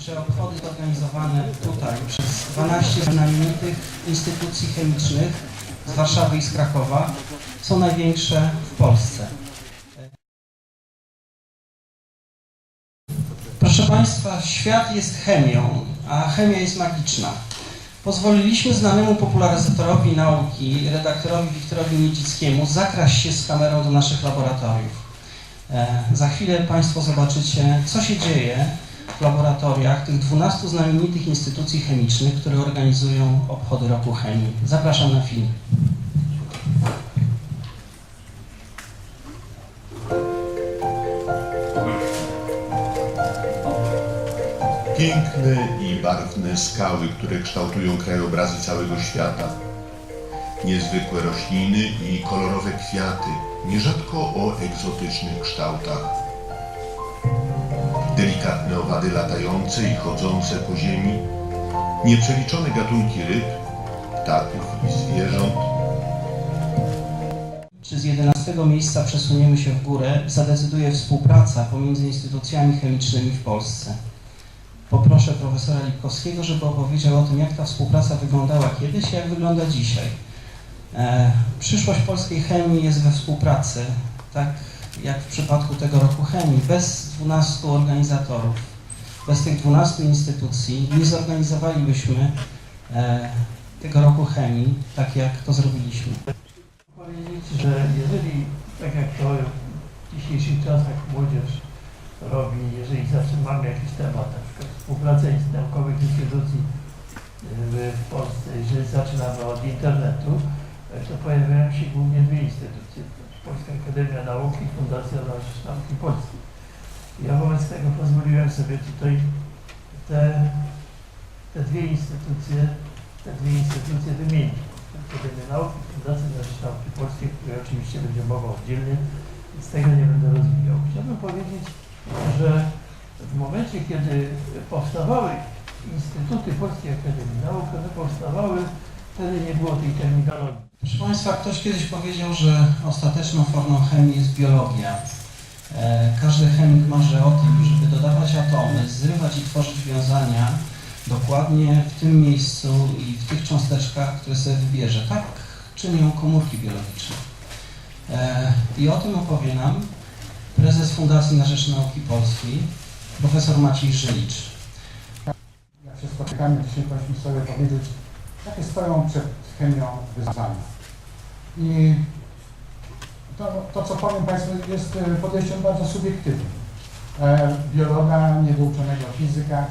że obchody zorganizowane tutaj przez 12 znamienitych instytucji chemicznych z Warszawy i z Krakowa są największe w Polsce. Proszę Państwa, świat jest chemią, a chemia jest magiczna. Pozwoliliśmy znanemu popularyzatorowi nauki, redaktorowi Wiktorowi Niedzickiemu, zakraść się z kamerą do naszych laboratoriów. E, Za chwilę Państwo zobaczycie, co się dzieje laboratoriach tych 12 znamienitych instytucji chemicznych, które organizują obchody roku chemii. Zapraszam na film. Piękne i barwne skały, które kształtują krajobrazy całego świata. Niezwykłe rośliny i kolorowe kwiaty, nierzadko o egzotycznych kształtach. Delikatne owady latające i chodzące po ziemi, nieprzeliczone gatunki ryb, ptaków i zwierząt, Czy z 11 miejsca przesuniemy się w górę, zadecyduje współpraca pomiędzy instytucjami chemicznymi w Polsce. Poproszę profesora Lipkowskiego, żeby opowiedział o tym, jak ta współpraca wyglądała kiedyś i jak wygląda dzisiaj. E, przyszłość polskiej chemii jest we współpracy, tak jak w przypadku tego roku chemii. Bez 12 organizatorów, bez tych 12 instytucji nie zorganizowalibyśmy e, tego roku chemii tak, jak to zrobiliśmy. powiedzieć, że jeżeli, tak jak to w dzisiejszych czasach młodzież robi, jeżeli zatrzymamy jakiś temat, na przykład współpraca ins- naukowych instytucji w, w Polsce, jeżeli zaczynamy od internetu, e, to pojawiają się głównie dwie instytucje. Polska Akademia Nauk i Fundacja Rzecz Nauki Polskiej. Ja wobec tego pozwoliłem sobie tutaj te, te dwie instytucje, te dwie instytucje wymienić. Akademię Nauki, Fundacja dla Rzecz Nauki Polskiej, której oczywiście będzie mowa oddzielnie, więc tego nie będę rozwijał. Chciałbym powiedzieć, że w momencie, kiedy powstawały Instytuty Polskiej Akademii Nauk, one powstawały, wtedy nie było tej terminologii. Proszę Państwa, ktoś kiedyś powiedział, że ostateczną formą chemii jest biologia. E, Każdy chemik marzy o tym, żeby dodawać atomy, zrywać i tworzyć wiązania dokładnie w tym miejscu i w tych cząsteczkach, które sobie wybierze. Tak czynią komórki biologiczne. E, I o tym opowie nam prezes Fundacji na Rzecz Nauki Polskiej, profesor Maciej Żylicz. Jak się spotykamy dzisiaj, powinniśmy sobie powiedzieć, jakie stoją przed chemią wyzwania. I to, to, co powiem Państwu, jest e, podejściem bardzo subiektywnym. E, biologa, niedouczonego fizyka.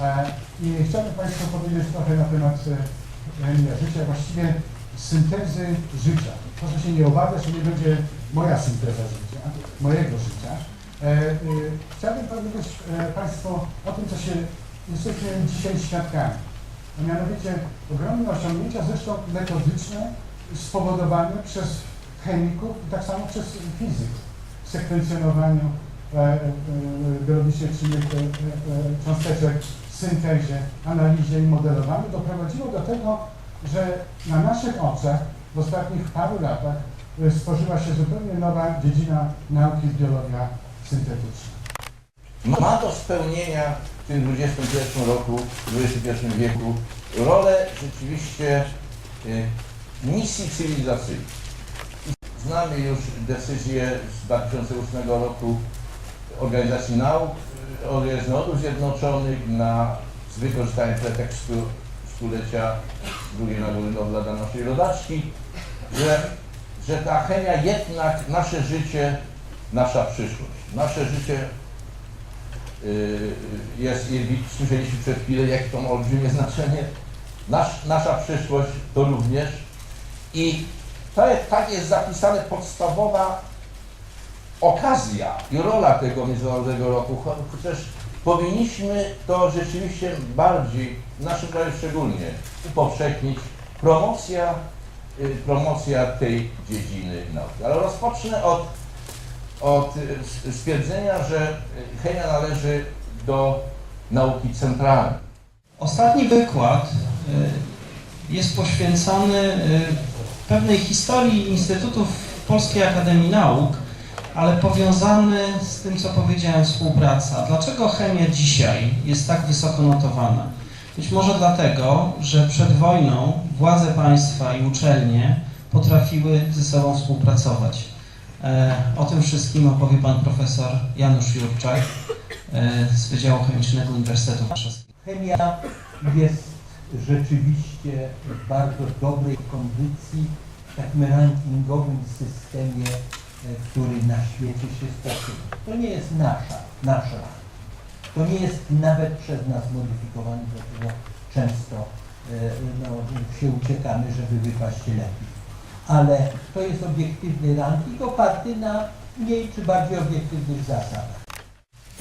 E, I chciałbym Państwu powiedzieć trochę na temat e, chemii życia, właściwie syntezy życia. Proszę się nie obawiać, to nie będzie moja synteza życia, mojego życia. E, e, chciałbym powiedzieć e, Państwu o tym, co się jesteśmy dzisiaj świadkami. A mianowicie ogromne osiągnięcia, zresztą metodyczne, spowodowane przez chemików i tak samo przez fizyków w sekwencjonowaniu e, e, e, e, cząsteczek, syntezie, analizie i modelowaniu doprowadziło do tego, że na naszych oczach w ostatnich paru latach e, stworzyła się zupełnie nowa dziedzina nauki biologia syntetyczna. ma do spełnienia w tym XXI roku, XXI wieku rolę rzeczywiście y, misji cywilizacyjnej. Znamy już decyzję z 2008 roku Organizacji Nauk Organizacji Narodów Zjednoczonych na z wykorzystaniem pretekstu stulecia drugiej Nagrody Nobla dla naszej rodaczki, że, że ta chemia jednak nasze życie, nasza przyszłość, nasze życie jest, i słyszeliśmy przed chwilą, jak to ma olbrzymie znaczenie. Nasz, nasza przyszłość to również. I to jest, tak jest zapisane podstawowa okazja i rola tego Międzynarodowego Roku, cho- chociaż powinniśmy to rzeczywiście bardziej, w naszym kraju szczególnie, upowszechnić. Promocja, y, promocja tej dziedziny nauki. Ale rozpocznę od od stwierdzenia, że chemia należy do nauki centralnej. Ostatni wykład y, jest poświęcony y, pewnej historii Instytutów Polskiej Akademii Nauk ale powiązany z tym, co powiedziałem, współpraca. Dlaczego chemia dzisiaj jest tak wysoko notowana? Być może dlatego, że przed wojną władze państwa i uczelnie potrafiły ze sobą współpracować. E, O tym wszystkim opowie pan profesor Janusz Jurczak e, z Wydziału Chemicznego Uniwersytetu Warszawskiego. Chemia jest rzeczywiście w bardzo dobrej kondycji w takim rankingowym systemie, e, który na świecie się spotyka. To nie jest nasza, nasza. To nie jest nawet przez nas modyfikowany, dlatego często no, się uciekamy, żeby wypaść lepiej. Ale to jest obiektywny ranking oparty na mniej czy bardziej obiektywnych zasadach.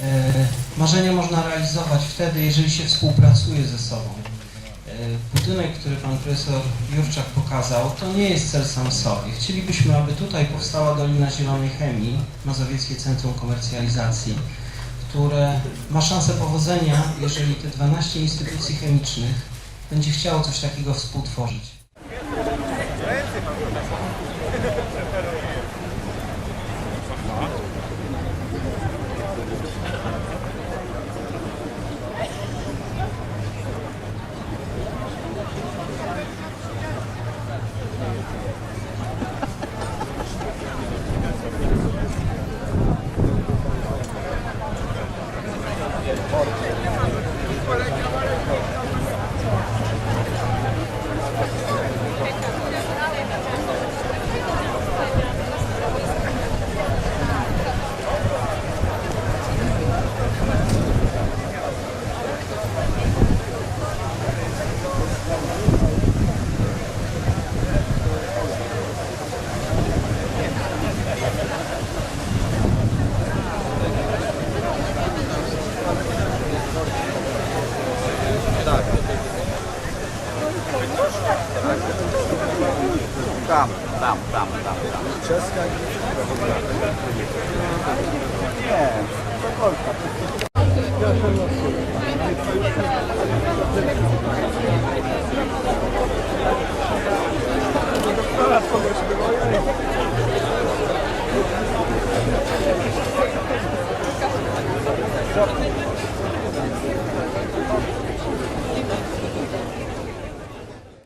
E, Marzenia można realizować wtedy, jeżeli się współpracuje ze sobą. E, Budynek, który pan profesor Jurczak pokazał, to nie jest cel sam w sobie. Chcielibyśmy, aby tutaj powstała Dolina Zielonej Chemii, Mazowieckie Centrum Komercjalizacji, które ma szansę powodzenia, jeżeli te 12 instytucji chemicznych będzie chciało coś takiego współtworzyć. Tam, tam, tam, tam, tam. Czeska Nie, to Polska.